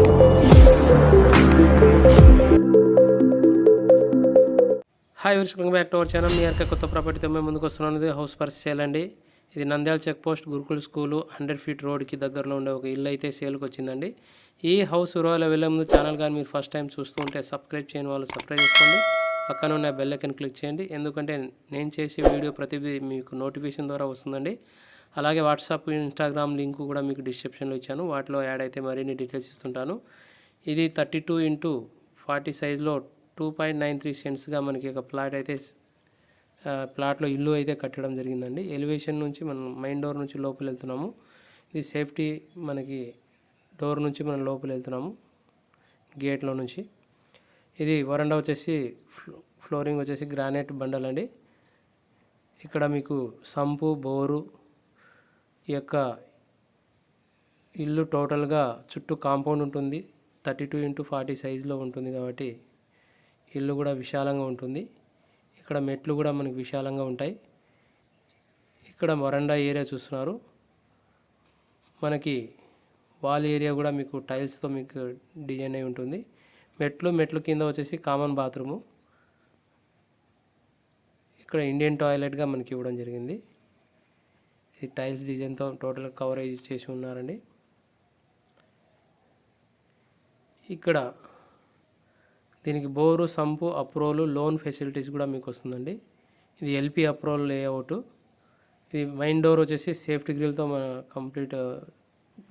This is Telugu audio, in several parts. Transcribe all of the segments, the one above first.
Hi friends welcome back to our channel మీ యొక్క కొత్త ప్రాపర్టీతో మేము ముందుకు వస్తున్నాను. హౌస్ పర్స్ సేల్ అండి. ఇది Nandyal check post Gurukul school hundred feet రోడ్కి దగ్గరలో ఉండే ఒక ఇల్లు అయితే సేల్కి వచ్చిందండి. ఈ హౌస్ రోజుల వెళ్ళే ముందు ఛానల్ కానీ మీరు ఫస్ట్ టైం చూస్తూ ఉంటే సబ్స్క్రైబ్ చేయని వాళ్ళు సబ్స్క్రైబ్ చేసుకోండి. పక్కన ఉన్న బెల్లకన్ క్లిక్ చేయండి. ఎందుకంటే నేను చేసే వీడియో ప్రతిదీ మీకు నోటిఫికేషన్ ద్వారా వస్తుందండి. అలాగే వాట్సాప్ ఇన్స్టాగ్రామ్ లింక్ కూడా మీకు డిస్క్రిప్షన్లో ఇచ్చాను. వాటిలో యాడ్ అయితే మరిన్ని డీటెయిల్స్ ఇస్తుంటాను. ఇది థర్టీ టూ ఇంటూ ఫార్టీ సైజ్లో టూ పాయింట్ నైన్ త్రీ సెంట్స్గా మనకి ఒక ప్లాట్ అయితే ప్లాట్లో ఇల్లు అయితే కట్టడం జరిగిందండి. ఎలివేషన్ నుంచి మనం మెయిన్ డోర్ నుంచి లోపల వెళ్తున్నాము. ఇది సేఫ్టీ మనకి డోర్ నుంచి మనం లోపల వెళ్తున్నాము గేట్లో నుంచి. ఇది వరండా వచ్చేసి ఫ్లోరింగ్ వచ్చేసి గ్రానైట్ బండల్ అండి ఇక్కడ మీకు సంపు బోరు ఈ యొక్క ఇల్లు టోటల్గా చుట్టూ కాంపౌండ్ ఉంటుంది. థర్టీ టూ ఇంటూ ఫార్టీ సైజులో ఉంటుంది కాబట్టి ఇల్లు కూడా విశాలంగా ఉంటుంది. ఇక్కడ మెట్లు కూడా మనకి విశాలంగా ఉంటాయి. ఇక్కడ వరండా ఏరియా చూస్తున్నారు. మనకి వాల్ ఏరియా కూడా మీకు టైల్స్తో మీకు డిజైన్ అయి ఉంటుంది. మెట్లు మెట్లు కింద వచ్చేసి కామన్ బాత్రూము. ఇక్కడ ఇండియన్ టాయిలెట్గా మనకి ఇవ్వడం జరిగింది. ఈ టైల్స్ డిజైన్తో టోటల్ కవరేజ్ చేసి ఉన్నారండి. ఇక్కడ దీనికి bore sump approval loan facilities కూడా మీకు వస్తుందండి. ఇది ఎల్పి అప్రోల్ లేఅవుట్. ఇది మైన్ డోర్ వచ్చేసి సేఫ్టీ గ్రిల్తో మన కంప్లీట్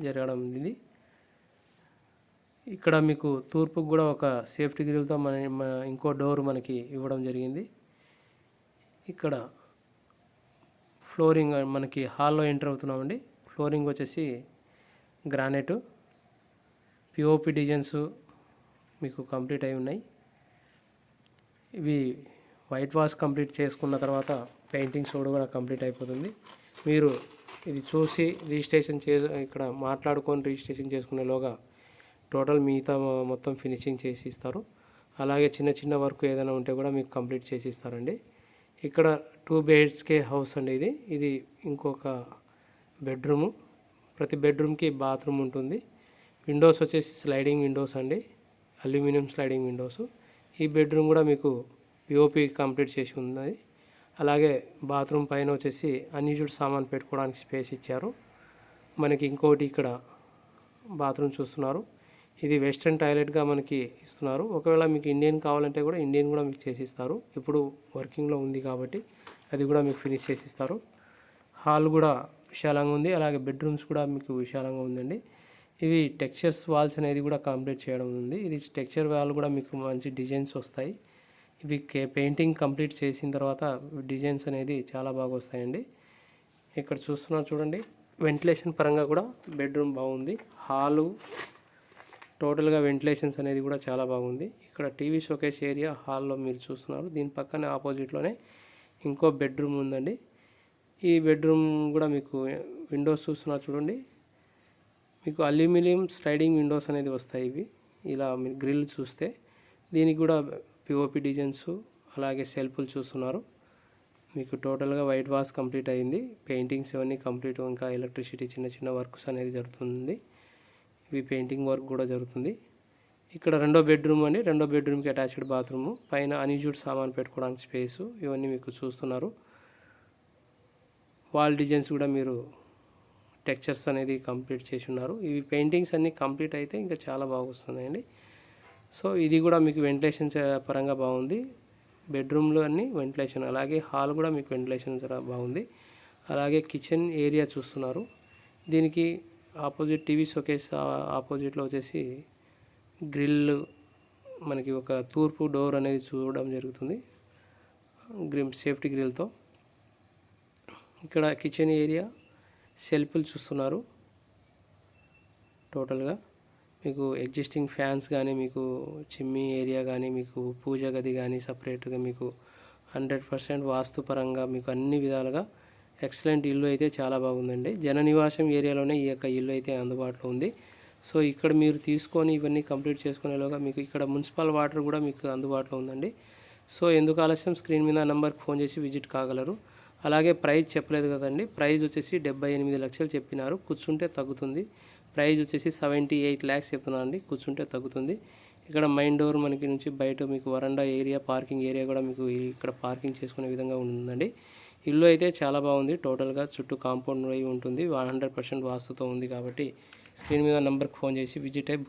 జరగడం ఇది ఇక్కడ మీకు తూర్పుకు కూడా ఒక సేఫ్టీ గ్రిల్తో మన ఇంకో డోర్ మనకి ఇవ్వడం జరిగింది. ఇక్కడ ఫ్లోరింగ్ మనకి హాల్లో ఎంటర్ అవుతున్నామండి. ఫ్లోరింగ్ వచ్చేసి గ్రానైటు పిఓపి డిజైన్స్ మీకు కంప్లీట్ అయి ఉన్నాయి. ఇవి వైట్ వాష్ కంప్లీట్ చేసుకున్న తర్వాత పెయింటింగ్స్ కూడా కంప్లీట్ అయిపోతుంది. మీరు ఇది చూసి రిజిస్ట్రేషన్ చే ఇక్కడ మాట్లాడుకొని రిజిస్ట్రేషన్ చేసుకునేలోగా టోటల్ మిగతా మొత్తం ఫినిషింగ్ చేసి ఇస్తారు అలాగే చిన్న చిన్న వర్క్ ఏదైనా ఉంటే కూడా మీకు కంప్లీట్ చేసి ఇస్తారండి ఇక్కడ టూ బెడ్స్కే హౌస్ అండి ఇది. ఇది ఇంకొక బెడ్రూము. ప్రతి బెడ్రూమ్కి బాత్రూమ్ ఉంటుంది. విండోస్ వచ్చేసి స్లైడింగ్ విండోస్ అండి. Aluminium sliding windows. ఈ బెడ్రూమ్ కూడా మీకు పిఓపి కంప్లీట్ చేసి ఉన్నది. అలాగే బాత్రూమ్ పైన వచ్చేసి అన్యూజుడ్ సామాన్ పెట్టుకోవడానికి స్పేస్ ఇచ్చారు. మనకి ఇంకోటి ఇక్కడ బాత్రూమ్ చూస్తున్నారు. ఇది వెస్ట్రన్ టాయిలెట్గా మనకి ఇస్తున్నారు. ఒకవేళ మీకు ఇండియన్ కావాలంటే కూడా ఇండియన్ కూడా మీకు చేసిస్తారు ఇప్పుడు వర్కింగ్లో ఉంది కాబట్టి అది కూడా మీకు ఫినిష్ చేసిస్తారు. హాల్ కూడా విశాలంగా ఉంది. అలాగే బెడ్రూమ్స్ కూడా మీకు విశాలంగా ఉందండి. ఇవి టెక్స్చర్స్ వాల్స్ అనేది కూడా కంప్లీట్ చేయడం ఉంది. ఇది టెక్స్చర్ వాల్ కూడా మీకు మంచి డిజైన్స్ వస్తాయి. ఇవి పెయింటింగ్ కంప్లీట్ చేసిన తర్వాత డిజైన్స్ అనేది చాలా బాగా వస్తాయండి. ఇక్కడ చూస్తున్నారు చూడండి. వెంటిలేషన్ పరంగా కూడా బెడ్రూమ్ బాగుంది. హాలు టోటల్గా వెంటిలేషన్స్ అనేది కూడా చాలా బాగుంది. ఇక్కడ టీవీ షోకేస్ ఏరియా హాల్లో మీరు చూస్తున్నారు. దీని పక్కనే ఆపోజిట్లోనే ఇంకో బెడ్రూమ్ ఉందండి. ఈ బెడ్రూమ్ కూడా మీకు విండోస్ చూస్తున్నారు చూడండి. మీకు అల్యూమినియం స్లైడింగ్ విండోస్ అనేది వస్తాయి ఇవి. ఇలా గ్రిల్ చూస్తే దీనికి కూడా పిఓపి డిజైన్స్ అలాగే సెల్ఫ్లు చూస్తున్నారు. మీకు టోటల్గా వైట్ వాష్ కంప్లీట్ అయింది. పెయింటింగ్స్ ఇవన్నీ కంప్లీట్ ఇంకా ఎలక్ట్రిసిటీ చిన్న చిన్న వర్క్స్ అనేది జరుగుతుంది. ఇవి పెయింటింగ్ వర్క్ కూడా జరుగుతుంది. ఇక్కడ రెండో బెడ్రూమ్ అండి రెండో బెడ్రూమ్కి అటాచ్డ్ బాత్రూమ్. పైన అన్యూజ్డ్ సామాన్ పెట్టుకోవడానికి స్పేసు. ఇవన్నీ మీకు చూస్తున్నారు. వాల్ డిజైన్స్ కూడా మీరు టెక్చర్స్ అనేది కంప్లీట్ చేసి ఉన్నారు ఇవి పెయింటింగ్స్ అన్నీ కంప్లీట్ అయితే ఇంకా చాలా బాగుస్తున్నాయండి సో ఇది కూడా మీకు వెంటిలేషన్ పరంగా బాగుంది. బెడ్రూమ్లో అన్ని వెంటిలేషన్. అలాగే హాల్ కూడా మీకు వెంటిలేషన్ చాలా బాగుంది. అలాగే కిచెన్ ఏరియా చూస్తున్నారు. దీనికి ఆపోజిట్ టీవీ షోకేస్ ఆపోజిట్లో వచ్చేసి గ్రిల్ మనకి ఒక తూర్పు డోర్ అనేది చూడడం జరుగుతుంది. గ్రిమ్ సేఫ్టీ గ్రిల్తో. ఇక్కడ కిచెన్ ఏరియా సెల్ఫ్లు చూస్తున్నారు. టోటల్గా మీకు ఎగ్జిస్టింగ్ ఫ్యాన్స్ కానీ మీకు చిమ్మి ఏరియా కానీ మీకు పూజ గది కానీ సపరేట్గా మీకు హండ్రెడ్ పర్సెంట్ వాస్తుపరంగా మీకు అన్ని విధాలుగా ఎక్సలెంట్ ఇల్లు అయితే చాలా బాగుందండి. జన నివాసం ఏరియాలోనే ఈ యొక్క ఇల్లు అయితే అందుబాటులో ఉంది. సో ఇక్కడ మీరు తీసుకొని ఇవన్నీ కంప్లీట్ చేసుకునేలోగా మీకు ఇక్కడ మున్సిపల్ వాటర్ కూడా మీకు అందుబాటులో ఉందండి. సో ఎందుకు ఆలస్యం? స్క్రీన్ మీద నెంబర్కి ఫోన్ చేసి విజిట్ కాగలరు. అలాగే ప్రైజ్ చెప్పలేదు కదండి. ప్రైజ్ వచ్చేసి డెబ్బై ఎనిమిది లక్షలు చెప్పినారు. కూర్చుంటే తగ్గుతుంది. ప్రైజ్ వచ్చేసి సెవెంటీ ఎయిట్ ల్యాక్స్ చెప్తున్నాను అండి. కూర్చుంటే తగ్గుతుంది. ఇక్కడ మైన్ డోర్ మనకి నుంచి బయట మీకు వరండా ఏరియా పార్కింగ్ ఏరియా కూడా మీకు ఇక్కడ పార్కింగ్ చేసుకునే విధంగా ఉందండి. ఇల్లు అయితే చాలా బాగుంది. టోటల్గా చుట్టూ కాంపౌండ్ అయి ఉంటుంది. హండ్రెడ్ పర్సెంట్ వాస్తుతో ఉంది కాబట్టి స్క్రీన్ మీద నెంబర్కి ఫోన్ చేసి విజిట్ అయి